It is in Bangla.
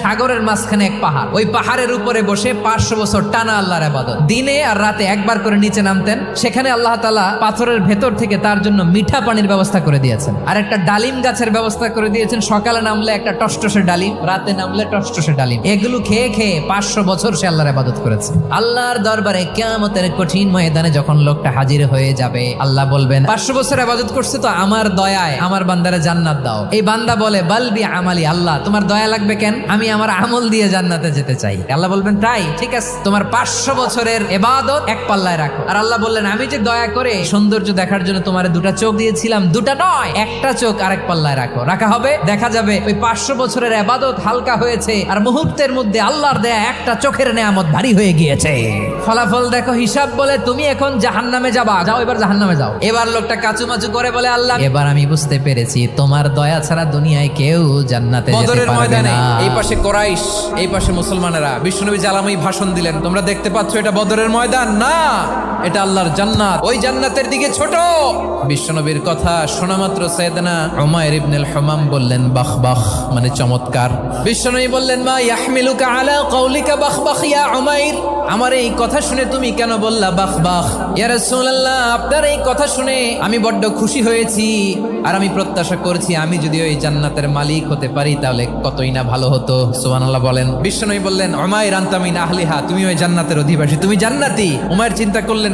সাগরের মাঝখানে এক পাহাড়। ওই পাহাড়ের উপরে বসে পাঁচশো বছর টানা আল্লাহর আবাদত দিনে আর রাতে একবার করে নিচে নামতেন। সেখানে আল্লাহ তালা পাথরের ভেতর থেকে তার জন্য মিঠা পানির ব্যবস্থা করে দিয়েছেন। আর একটা ডালিম গাছের ব্যবস্থা করে দিয়েছেন। সকালে নামলে একটা টসটসে ডালিম, রাতে নামলে টসটসে ডালিম। এগুলো খেয়ে খেয়ে পাঁচশো বছর সে আল্লাহর আবাদত করেছে। আল্লাহর দরবারে কেয়ামতের কঠিন ময়দানে যখন লোকটা হাজির হয়ে যাবে, আল্লাহ বলবেন, পাঁচশো বছর আবাদত করছে তো আমার দয়ায় আমার বান্দারে জান্নাত দাও। এই বান্দা বলে বালবি আমালি, আল্লাহ, তোমার দয়া লাগবে কেন? আমি আমার আমল দিয়ে জান্নাতে যেতে চাই। আল্লাহ বলবেন তাই ঠিক আছে। তোমার পাঁচশো বছরের এবাদত এক পাল্লায় রাখো। আর আল্লাহ বললেন আমি যে দয়া করে সৌন্দর্য দেখার জন্য তোমার দুটা চোখ দিয়েছিলাম দুটা নয় একটা চোখ আরেক পাল্লায় রাখো। রাখা হবে দেখা যাবে ওই পাঁচশো বছরের এবাদত হালকা হয়েছে আর মুহূর্তের মধ্যে আল্লাহর দেয়া একটা চোখের নেয়ামত ভারী হয়ে গিয়েছে। ফলাফল দেখো হিসাব বলে তুমি এখন জাহান নামে যাবা। যাও এবার জাহান নামে যাও। এবার লোকটা কাচুমাচু করে বলে আল্লাহ এবার আমি বুঝতে পেরেছি তোমার দয়া ছাড়া দুনিয়ায় কেউ জান্নাতে যেতে পারবে না। এই পাশে কোরাইশ, এই পাশে মুসলমানেরা। বিষ্ণুনবী জালামই ভাষণ দিলেন, তোমরা দেখতে পাচ্ছ এটা বদরের ময়দান? না। এটা আল্লাহর জান্নাত। ওই জান্নাতের দিকে ছোট। বিশ্বনবীর কথা শোনা মাত্র সৈয়দনা উমায়ের ইবনুল হামাম বললেন বাখ বাখ মানে চমৎকার। বিশ্বনবী বললেন, মা ইয়াহমিলুকা আলা কওলিকা বাখ বাখ ইয়া উমাইর। আমার এই কথা শুনে তুমি কেন বললা বাখ বাখ ইয়া রাসূলুল্লাহ, আপনার এই কথা শুনে আমি বড্ড খুশি হয়েছি। আর আমি প্রত্যাশা করছি আমি যদি ওই জান্নাতের মালিক হতে পারি, তাহলে কতই না ভালো হতো। সুবহানাল্লাহ বলেন। বিশ্বনবী বললেন, উমাইর আনতামিন আহলিহা, তুমি ওই জান্নাতের অধিবাসী, তুমি জান্নাতি। উমাইর চিন্তা করলেন